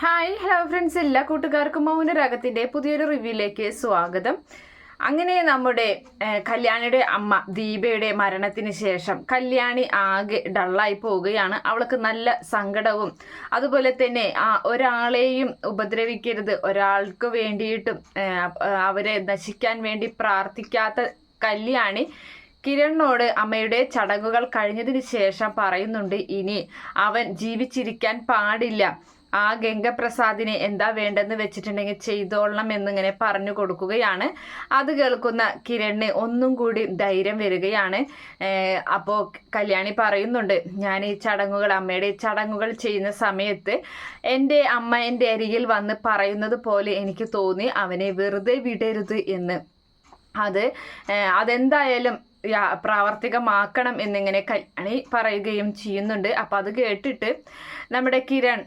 Hi hello friends. എല്ലാ കൂട്ടുകാർക്കും മൗനരാഗത്തിന്റെ പുതിയൊരു റിവ്യൂയിലേക്ക് സ്വാഗതം. അങ്ങനെ നമ്മുടെ കല്യാണിയുടെ അമ്മ ദീപയുടെ മരണത്തിന് ശേഷം കല്യാണി ആകെ ഡള്ളായി പോവുകയാണ്. അവൾക്ക് നല്ല സങ്കടവും അതുപോലെ തന്നെ ആ ഒരാളെയും ഉപദ്രവിക്കരുത്. ഒരാൾക്ക് വേണ്ടിയിട്ടും അവരെ നശിക്കാൻ വേണ്ടി പ്രാർത്ഥിക്കാത്ത കല്യാണി കിരണിനോട് അമ്മയുടെ ചടങ്ങുകൾ കഴിഞ്ഞതിന് ശേഷം പറയുന്നുണ്ട് ഇനി അവൻ ജീവിച്ചിരിക്കാൻ പാടില്ല. ആ ഗംഗപ്രസാദിനെ എന്താ വേണ്ടെന്ന് വെച്ചിട്ടുണ്ടെങ്കിൽ ചെയ്തോളണം എന്നിങ്ങനെ പറഞ്ഞു കൊടുക്കുകയാണ്. അത് കേൾക്കുന്ന കിരണിന് ഒന്നും കൂടി ധൈര്യം വരികയാണ്. അപ്പോൾ കല്യാണി പറയുന്നുണ്ട് ഞാൻ ഈ ചടങ്ങുകൾ അമ്മയുടെ ചടങ്ങുകൾ ചെയ്യുന്ന സമയത്ത് എന്റെ അമ്മ എന്റെ അരികിൽ വന്ന് പറയുന്നത് പോലെ എനിക്ക് തോന്നി അവനെ വെറുതെ വിടരുത് എന്ന്. അത് അതെന്തായാലും പ്രാവർത്തികമാക്കണം എന്നിങ്ങനെ കല്യാണി പറയുകയും ചെയ്യുന്നുണ്ട്. അപ്പം അത് കേട്ടിട്ട് നമ്മുടെ കിരൺ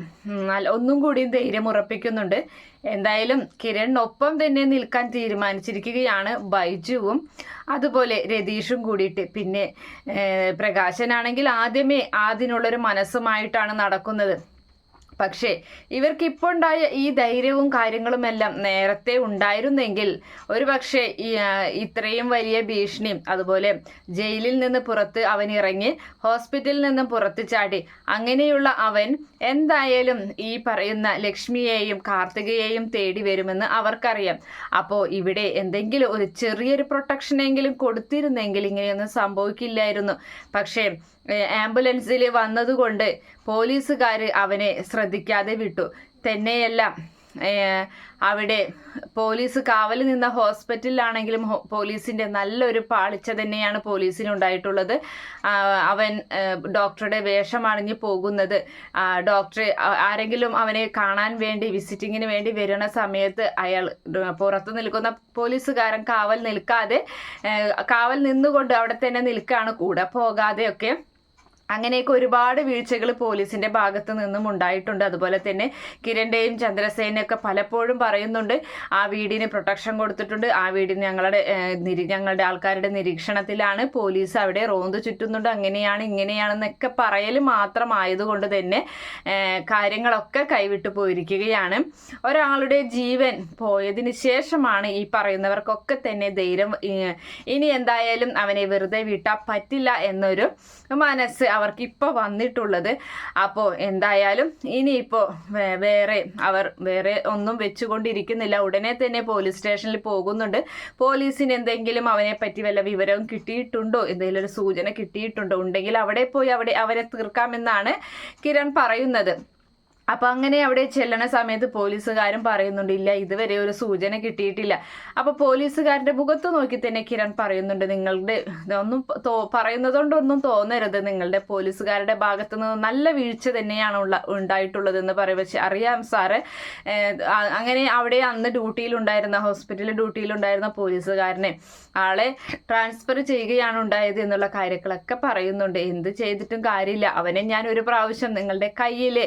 ഒന്നും കൂടി ധൈര്യം ഉറപ്പിക്കുന്നുണ്ട്. എന്തായാലും കിരണിനൊപ്പം തന്നെ നിൽക്കാൻ തീരുമാനിച്ചിരിക്കുകയാണ് ബൈജുവും അതുപോലെ രതീഷും കൂടിയിട്ട്. പിന്നെ പ്രകാശനാണെങ്കിൽ ആദ്യമേ അതിനുള്ളൊരു മനസ്സുമായിട്ടാണ് നടക്കുന്നത്. പക്ഷേ ഇവർക്ക് ഇപ്പോൾ ഉണ്ടായ ഈ ധൈര്യവും കാര്യങ്ങളും എല്ലാം നേരത്തെ ഉണ്ടായിരുന്നെങ്കിൽ ഒരു പക്ഷേ ഇത്രയും വലിയ ഭീഷണിയും അതുപോലെ ജയിലിൽ നിന്ന് പുറത്ത് അവൻ ഇറങ്ങി ഹോസ്പിറ്റലിൽ നിന്നും പുറത്ത് ചാടി അങ്ങനെയുള്ള അവൻ എന്തായാലും ഈ പറയുന്ന ലക്ഷ്മിയെയും കാർത്തികയെയും തേടി വരുമെന്ന് അവർക്കറിയാം. അപ്പോൾ ഇവിടെ എന്തെങ്കിലും ഒരു ചെറിയൊരു പ്രൊട്ടക്ഷനെങ്കിലും കൊടുത്തിരുന്നെങ്കിൽ ഇങ്ങനെയൊന്നും സംഭവിക്കില്ലായിരുന്നു. പക്ഷേ ആംബുലൻസിൽ വന്നതുകൊണ്ട് പോലീസുകാർ അവനെ ശ്രദ്ധിക്കാതെ വിട്ടു. തന്നെയല്ല അവിടെ പോലീസ് കാവൽ നിന്ന ഹോസ്പിറ്റലിലാണെങ്കിലും പോലീസിന്റെ നല്ലൊരു പാളിച്ച തന്നെയാണ് പോലീസിനുണ്ടായിട്ടുള്ളത്. അവൻ ഡോക്ടറുടെ വേഷം അണിഞ്ഞു പോകുന്നത് ഡോക്ടറെ ആരെങ്കിലും അവനെ കാണാൻ വേണ്ടി വിസിറ്റിങ്ങിന് വേണ്ടി വരുന്ന സമയത്ത് അയാൾ പുറത്ത് നിൽക്കുന്ന പോലീസുകാരൻ കാവൽ നിൽക്കാതെ കാവൽ നിന്നുകൊണ്ട് അവിടെ തന്നെ നിൽക്കുകയാണ് കൂടെ പോകാതെയൊക്കെ. അങ്ങനെയൊക്കെ ഒരുപാട് വീഴ്ചകൾ പോലീസിന്റെ ഭാഗത്ത് നിന്നും ഉണ്ടായിട്ടുണ്ട്. അതുപോലെ തന്നെ കിരണിന്റെയും ചന്ദ്രസേനയൊക്കെ പലപ്പോഴും പറയുന്നുണ്ട് ആ വീടിന് പ്രൊട്ടക്ഷൻ കൊടുത്തിട്ടുണ്ട്. ആ വീടിന് ഞങ്ങളുടെ ഞങ്ങളുടെ ആൾക്കാരുടെ നിരീക്ഷണത്തിലാണ് പോലീസ് അവിടെ റോന്ത് ചുറ്റുന്നുണ്ട്. അങ്ങനെയാണ് ഇങ്ങനെയാണെന്നൊക്കെ പറയൽ മാത്രമായതുകൊണ്ട് തന്നെ കാര്യങ്ങളൊക്കെ കൈവിട്ടു പോയിരിക്കുകയാണ്. ഒരാളുടെ ജീവൻ പോയതിന് ശേഷമാണ് ഈ പറയുന്നവർക്കൊക്കെ തന്നെ ധൈര്യം ഇനി എന്തായാലും അവനെ വെറുതെ വിട്ടാൽ പറ്റില്ല എന്നൊരു മനസ്സ് അവർക്ക് ഇപ്പോൾ വന്നിട്ടുള്ളത്. അപ്പോൾ എന്തായാലും ഇനിയിപ്പോൾ വേറെ അവർ വേറെ ഒന്നും വെച്ചുകൊണ്ടിരിക്കുന്നില്ല. ഉടനെ തന്നെ പോലീസ് സ്റ്റേഷനിൽ പോകുന്നുണ്ട്. പോലീസിന് എന്തെങ്കിലും അവനെ പറ്റി വല്ല വിവരവും കിട്ടിയിട്ടുണ്ടോ? എന്തെങ്കിലും ഒരു സൂചന കിട്ടിയിട്ടുണ്ടോ? ഉണ്ടെങ്കിൽ അവിടെ പോയി അവിടെ അവരെ തീർക്കാമെന്നാണ് കിരൺ പറയുന്നത്. അപ്പൊ അങ്ങനെ അവിടെ ചെല്ലണ സമയത്ത് പോലീസുകാരും പറയുന്നുണ്ട് ഇല്ല ഇതുവരെ ഒരു സൂചന കിട്ടിയിട്ടില്ല. അപ്പൊ പോലീസുകാരന്റെ മുഖത്ത് നോക്കി തന്നെ കിരൺ പറയുന്നുണ്ട് നിങ്ങളുടെ ഒന്നും തോ പറയുന്നതുകൊണ്ടൊന്നും തോന്നരുത്. നിങ്ങളുടെ പോലീസുകാരുടെ ഭാഗത്തു നിന്ന് നല്ല വീഴ്ച തന്നെയാണ് ഉള്ള ഉണ്ടായിട്ടുള്ളത് എന്ന് പറയും. പക്ഷെ അറിയാം സാറ് അങ്ങനെ അവിടെ അന്ന് ഡ്യൂട്ടിയിലുണ്ടായിരുന്ന ഹോസ്പിറ്റലിൽ ഡ്യൂട്ടിയിലുണ്ടായിരുന്ന പോലീസുകാരനെ ആളെ ട്രാൻസ്ഫർ ചെയ്യുകയാണ് ഉണ്ടായത് എന്നുള്ള കാര്യങ്ങളൊക്കെ പറയുന്നുണ്ട്. എന്ത് ചെയ്തിട്ടും കാര്യമില്ല. അവനെ ഞാൻ ഒരു പ്രാവശ്യം നിങ്ങളുടെ കയ്യിൽ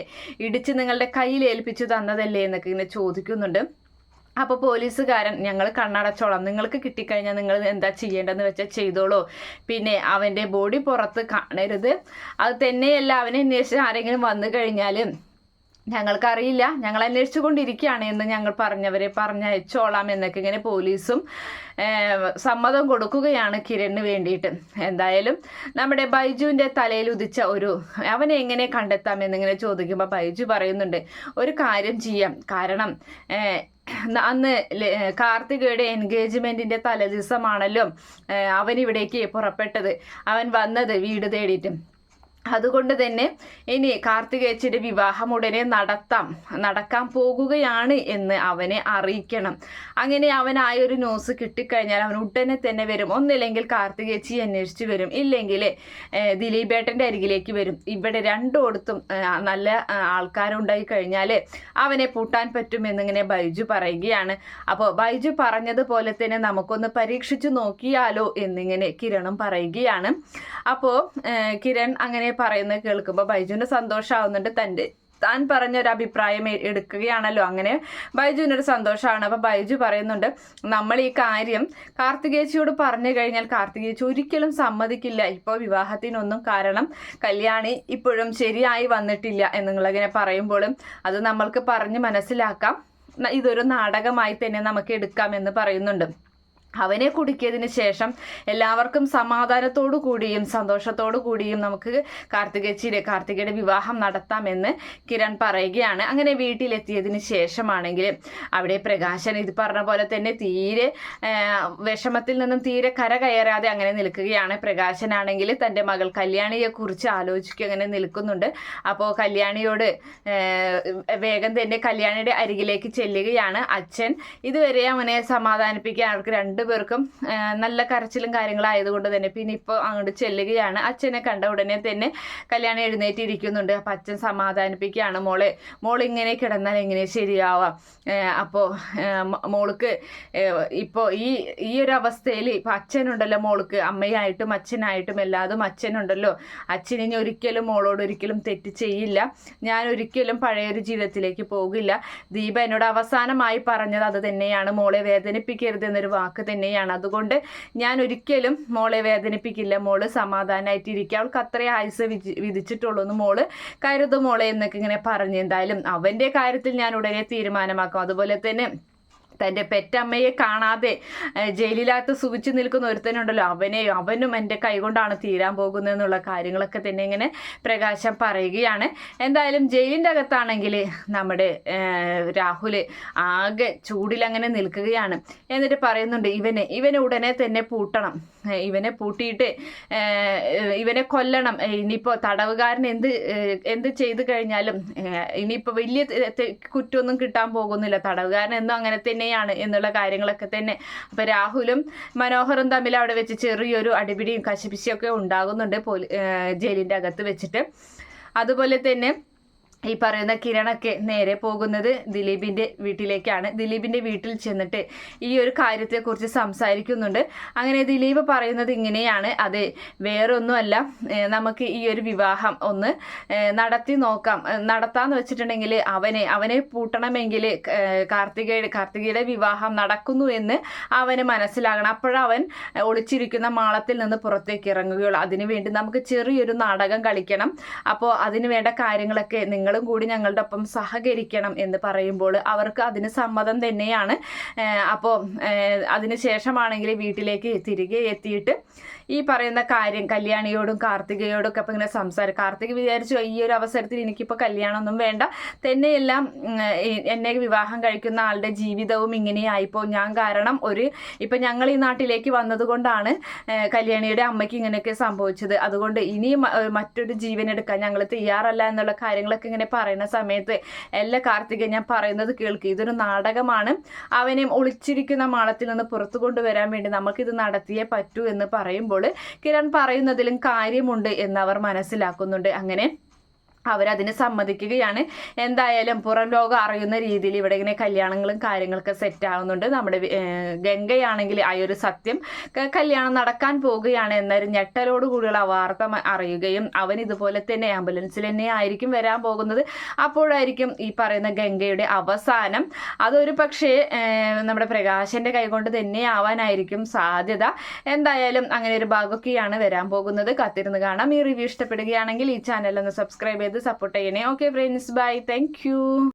ഇടിച്ച് നിങ്ങളുടെ കയ്യിൽ ഏൽപ്പിച്ചു തന്നതല്ലേ എന്നൊക്കെ ഇങ്ങനെ ചോദിക്കുന്നുണ്ട്. അപ്പോൾ പോലീസുകാരൻ ഞങ്ങൾ കണ്ണടച്ചോളാം. നിങ്ങൾക്ക് കിട്ടിക്കഴിഞ്ഞാൽ നിങ്ങൾ എന്താ ചെയ്യേണ്ടതെന്ന് വെച്ചാൽ ചെയ്തോളൂ. പിന്നെ അവന്റെ ബോഡി പുറത്ത് കാണരുത്. അത് തന്നെയല്ല അവനെ അന്വേഷിച്ച് ആരെങ്കിലും വന്നു കഴിഞ്ഞാൽ ഞങ്ങൾക്കറിയില്ല. ഞങ്ങൾ അന്വേഷിച്ചു കൊണ്ടിരിക്കുകയാണ് എന്ന് ഞങ്ങൾ പറഞ്ഞവരെ പറഞ്ഞയച്ചോളാം എന്നൊക്കെ ഇങ്ങനെ പോലീസും സമ്മതം കൊടുക്കുകയാണ് കിരണിന് വേണ്ടിയിട്ട്. എന്തായാലും നമ്മുടെ ബൈജുവിന്റെ തലയിൽ ഉദിച്ച ഒരു അവനെ എങ്ങനെ കണ്ടെത്താം എന്നിങ്ങനെ ചോദിക്കുമ്പോൾ ബൈജു പറയുന്നുണ്ട് ഒരു കാര്യം ചെയ്യാം. കാരണം അന്ന് കാർത്തികയുടെ എൻഗേജ്മെന്റിന്റെ തലേദിവസമാണല്ലോ അവൻ ഇവിടേക്ക് പുറപ്പെട്ടത്. അവൻ വന്നത് വീട് തേടിയിട്ടും. അതുകൊണ്ട് തന്നെ ഇനി കാർത്തികേച്ചിയുടെ വിവാഹം ഉടനെ നടത്താം നടക്കാൻ പോകുകയാണ് എന്ന് അവനെ അറിയിക്കണം. അങ്ങനെ അവൻ ആ ഒരു ന്യൂസ് കിട്ടിക്കഴിഞ്ഞാൽ അവൻ ഉടനെ തന്നെ വരും. ഒന്നില്ലെങ്കിൽ കാർത്തികേച്ചി അന്വേഷിച്ച് വരും. ഇല്ലെങ്കിൽ ദിലീപേട്ടന്റെ അരികിലേക്ക് വരും. ഇവിടെ രണ്ടോടത്തും നല്ല ആൾക്കാരുണ്ടായി കഴിഞ്ഞാൽ അവനെ പൂട്ടാൻ പറ്റുമെന്നിങ്ങനെ ബൈജു പറയുകയാണ്. അപ്പോൾ ബൈജു പറഞ്ഞതുപോലെ തന്നെ നമുക്കൊന്ന് പരീക്ഷിച്ചു നോക്കിയാലോ എന്നിങ്ങനെ കിരണും പറയുകയാണ്. അപ്പോൾ കിരൺ അങ്ങനെ പറയുന്നത് കേൾക്കുമ്പോൾ ബൈജുവിന് സന്തോഷമാവുന്നുണ്ട് തന്റെ താൻ പറഞ്ഞ ഒരു അഭിപ്രായം എടുക്കുകയാണല്ലോ. അങ്ങനെ ബൈജുവിനൊരു സന്തോഷമാണ് അപ്പൊ ബൈജു പറയുന്നുണ്ട് നമ്മൾ ഈ കാര്യം കാർത്തികേച്ചിയോട് പറഞ്ഞു കഴിഞ്ഞാൽ കാർത്തികേച്ചി ഒരിക്കലും സമ്മതിക്കില്ല. ഇപ്പോൾ വിവാഹത്തിനൊന്നും കാരണം കല്യാണി ഇപ്പോഴും ശരിയായി വന്നിട്ടില്ല എന്നുള്ളതിനെ പറയുമ്പോഴും അത് നമ്മൾക്ക് പറഞ്ഞ് മനസ്സിലാക്കാം. ഇതൊരു നാടകമായി തന്നെ നമുക്ക് എടുക്കാം എന്ന് പറയുന്നുണ്ട്. അവനെ കുടുക്കിയതിന് ശേഷം എല്ലാവർക്കും സമാധാനത്തോടു കൂടിയും സന്തോഷത്തോടു കൂടിയും നമുക്ക് കാർത്തികച്ചിയുടെ കാർത്തികയുടെ വിവാഹം നടത്താമെന്ന് കിരൺ പറയുകയാണ്. അങ്ങനെ വീട്ടിലെത്തിയതിന് ശേഷമാണെങ്കിൽ അവിടെ പ്രകാശൻ ഇത് പറഞ്ഞ പോലെ തന്നെ തീരെ വിഷമത്തിൽ നിന്നും തീരെ കര കയറാതെ അങ്ങനെ നിൽക്കുകയാണ്. പ്രകാശനാണെങ്കിൽ തന്റെ മകൾ കല്യാണിയെ കുറിച്ച് ആലോചിക്കുക അങ്ങനെ നിൽക്കുന്നുണ്ട്. അപ്പോൾ കല്യാണിയോട് വേഗം തന്നെ കല്യാണിയുടെ അരികിലേക്ക് ചെല്ലുകയാണ് അച്ഛൻ. ഇതുവരെ അവനെ സമാധാനിപ്പിക്കാൻ അവർക്ക് രണ്ടുപേർക്കും നല്ല കരച്ചിലും കാര്യങ്ങളായതുകൊണ്ട് തന്നെ പിന്നെ ഇപ്പോൾ അങ്ങോട്ട് ചെല്ലുകയാണ്. അച്ഛനെ കണ്ട ഉടനെ തന്നെ കല്യാണി എഴുന്നേറ്റിരിക്കുന്നുണ്ട്. അപ്പം അച്ഛൻ സമാധാനിപ്പിക്കുകയാണ് മോളെ. മോൾ ഇങ്ങനെ കിടന്നാൽ എങ്ങനെ ശരിയാവാം? അപ്പോൾ മോൾക്ക് ഇപ്പോൾ ഈ ഈ ഒരു അവസ്ഥയിൽ ഇപ്പോൾ അച്ഛനുണ്ടല്ലോ മോൾക്ക്. അമ്മയായിട്ടും അച്ഛനായിട്ടും എല്ലാതും അച്ഛനുണ്ടല്ലോ. അച്ഛൻ ഇനി ഒരിക്കലും മോളോട് ഒരിക്കലും തെറ്റ് ചെയ്യില്ല. ഞാൻ ഒരിക്കലും പഴയൊരു ജീവിതത്തിലേക്ക് പോകില്ല. ദീപ എന്നോട് അവസാനമായി പറഞ്ഞത് അത് തന്നെയാണ്. മോളെ വേദനിപ്പിക്കരുത് എന്നൊരു വാക്ക് തന്നെയാണ്. അതുകൊണ്ട് ഞാൻ ഒരിക്കലും മോളെ വേദനിപ്പിക്കില്ല. മോൾ സമാധാനമായിട്ടിരിക്കുക അവൾക്ക് അത്രേ ആയുസ് വിധി വിധിച്ചിട്ടുള്ളൂ എന്ന് മോൾ കരുത് മോളെ എന്നൊക്കെ ഇങ്ങനെ പറഞ്ഞു. എന്തായാലും അവന്റെ കാര്യത്തിൽ ഞാൻ ഉടനെ തീരുമാനമാക്കും. അതുപോലെ തന്നെ തന്റെ പെറ്റമ്മയെ കാണാതെ ജയിലിലകത്ത് സുഖിച്ചു നിൽക്കുന്ന ഒരുത്തനുണ്ടല്ലോ. അവനെ അവനും എന്റെ കൈകൊണ്ടാണ് തീരാൻ പോകുന്നതെന്നുള്ള കാര്യങ്ങളൊക്കെ തന്നെ ഇങ്ങനെ പ്രകാശം പറയുകയാണ്. എന്തായാലും ജയിലിന്റെ അകത്താണെങ്കിൽ നമ്മുടെ രാഹുൽ ആകെ ചൂടിലങ്ങനെ നിൽക്കുകയാണ്. എന്നിട്ട് പറയുന്നുണ്ട് ഇവനെ ഇവനെ ഉടനെ തന്നെ പൂട്ടണം. ഇവനെ പൂട്ടിയിട്ട് ഇവനെ കൊല്ലണം. ഇനിയിപ്പോൾ തടവുകാരൻ എന്ത് എന്ത് ചെയ്തു കഴിഞ്ഞാലും ഇനിയിപ്പോൾ വലിയ കുറ്റമൊന്നും കിട്ടാൻ പോകുന്നില്ല. തടവുകാരൻ എന്നും അങ്ങനെ തന്നെയാണ് എന്നുള്ള കാര്യങ്ങളൊക്കെ തന്നെ. അപ്പോൾ രാഹുലും മനോഹറും തമ്മിൽ അവിടെ വെച്ച് ചെറിയൊരു അടിപിടിയും കശപിശിയൊക്കെ ഉണ്ടാകുന്നുണ്ട് പോലീ അകത്ത് വെച്ചിട്ട്. അതുപോലെ തന്നെ ഈ പറയുന്ന കിരണൊക്കെ നേരെ പോകുന്നത് ദിലീപിന്റെ വീട്ടിലേക്കാണ്. ദിലീപിന്റെ വീട്ടിൽ ചെന്നിട്ട് ഈ ഒരു കാര്യത്തെക്കുറിച്ച് സംസാരിക്കുന്നുണ്ട്. അങ്ങനെ ദിലീപ് പറയുന്നത് ഇങ്ങനെയാണ്. അതെ വേറൊന്നുമല്ല. നമുക്ക് ഈ ഒരു വിവാഹം ഒന്ന് നടത്തി നോക്കാം. നടത്താമെന്ന് വെച്ചിട്ടുണ്ടെങ്കിൽ അവനെ അവനെ പൂട്ടണമെങ്കിൽ കാർത്തികയുടെ കാർത്തികയുടെ വിവാഹം നടക്കുന്നു എന്ന് അവന് മനസ്സിലാകണം. അപ്പോഴവൻ ഒളിച്ചിരിക്കുന്ന മാളത്തിൽ നിന്ന് പുറത്തേക്ക് ഇറങ്ങുകയുള്ളൂ. അതിനുവേണ്ടി നമുക്ക് ചെറിയൊരു നാടകം കളിക്കണം. അപ്പോൾ അതിന് വേണ്ട കാര്യങ്ങളൊക്കെ നിങ്ങളും കൂടി ഞങ്ങളുടെ ഒപ്പം സഹകരിക്കണം എന്ന് പറയുമ്പോൾ അവർക്ക് അതിന് സമ്മതം തന്നെയാണ്. അപ്പോൾ അതിന് ശേഷമാണെങ്കിൽ വീട്ടിലേക്ക് തിരികെ എത്തിയിട്ട് ഈ പറയുന്ന കാര്യം കല്യാണിയോടും കാർത്തികയോടും ഒക്കെ അപ്പം ഇങ്ങനെ സംസാരം കാർത്തിക വിചാരിച്ചു ഈ ഒരു അവസരത്തിൽ എനിക്കിപ്പോൾ കല്യാണമൊന്നും വേണ്ട. തന്നെയെല്ലാം എന്നെ വിവാഹം കഴിക്കുന്ന ആളുടെ ജീവിതവും ഇങ്ങനെയായിപ്പോൾ ഞാൻ കാരണം ഒരു ഇപ്പം ഞങ്ങൾ ഈ നാട്ടിലേക്ക് വന്നതുകൊണ്ടാണ് കല്യാണിയുടെ അമ്മയ്ക്ക് ഇങ്ങനെയൊക്കെ സംഭവിച്ചത്. അതുകൊണ്ട് ഇനി മറ്റൊരു ജീവൻ എടുക്കാൻ ഞങ്ങൾ തയ്യാറല്ല എന്നുള്ള കാര്യങ്ങളൊക്കെ ഇങ്ങനെ പറയുന്ന സമയത്ത് എല്ലാ കാർത്തിക ഞാൻ പറയുന്നത് കേൾക്ക്. ഇതൊരു നാടകമാണ്. അവനെ ഒളിച്ചിരിക്കുന്ന മാളത്തിൽ നിന്ന് പുറത്തു കൊണ്ടുവരാൻ വേണ്ടി നമുക്കിത് നടത്തിയേ പറ്റൂ എന്ന് പറയുമ്പോൾ കിരൺ പറയുന്നതിലും കാര്യമുണ്ട് എന്ന് അവർ മനസ്സിലാക്കുന്നുണ്ട്. അങ്ങനെ അവരതിന് സമ്മതിക്കുകയാണ്. എന്തായാലും പുറം ലോകം അറിയുന്ന രീതിയിൽ ഇവിടെ ഇങ്ങനെ കല്യാണങ്ങളും കാര്യങ്ങളൊക്കെ സെറ്റ് ആവുന്നുണ്ട്. നമ്മുടെ ഗംഗയാണെങ്കിൽ ആ ഒരു സത്യം. കല്യാണം നടക്കാൻ പോവുകയാണ് എന്നൊരു ഞെട്ടലോട് കൂടിയുള്ള വാർത്ത അറിയുകയും അവൻ ഇതുപോലെ തന്നെ ആംബുലൻസിൽ തന്നെ ആയിരിക്കും വരാൻ പോകുന്നത്. അപ്പോഴായിരിക്കും ഈ പറയുന്ന ഗംഗയുടെ അവസാനം. അതൊരു പക്ഷേ നമ്മുടെ പ്രകാശന്റെ കൈകൊണ്ട് തന്നെ ആവാനായിരിക്കും സാധ്യത. എന്തായാലും അങ്ങനെ ഒരു ഭാഗമൊക്കെയാണ് വരാൻ പോകുന്നത്. കാത്തിരുന്ന് കാണാം. ഈ റിവ്യൂ ഇഷ്ടപ്പെടുകയാണെങ്കിൽ ഈ ചാനൽ ഒന്ന് സബ്സ്ക്രൈബ് ചെയ്ത് സപ്പോർട്ട് ചെയ്യണേ. Okay friends bye thank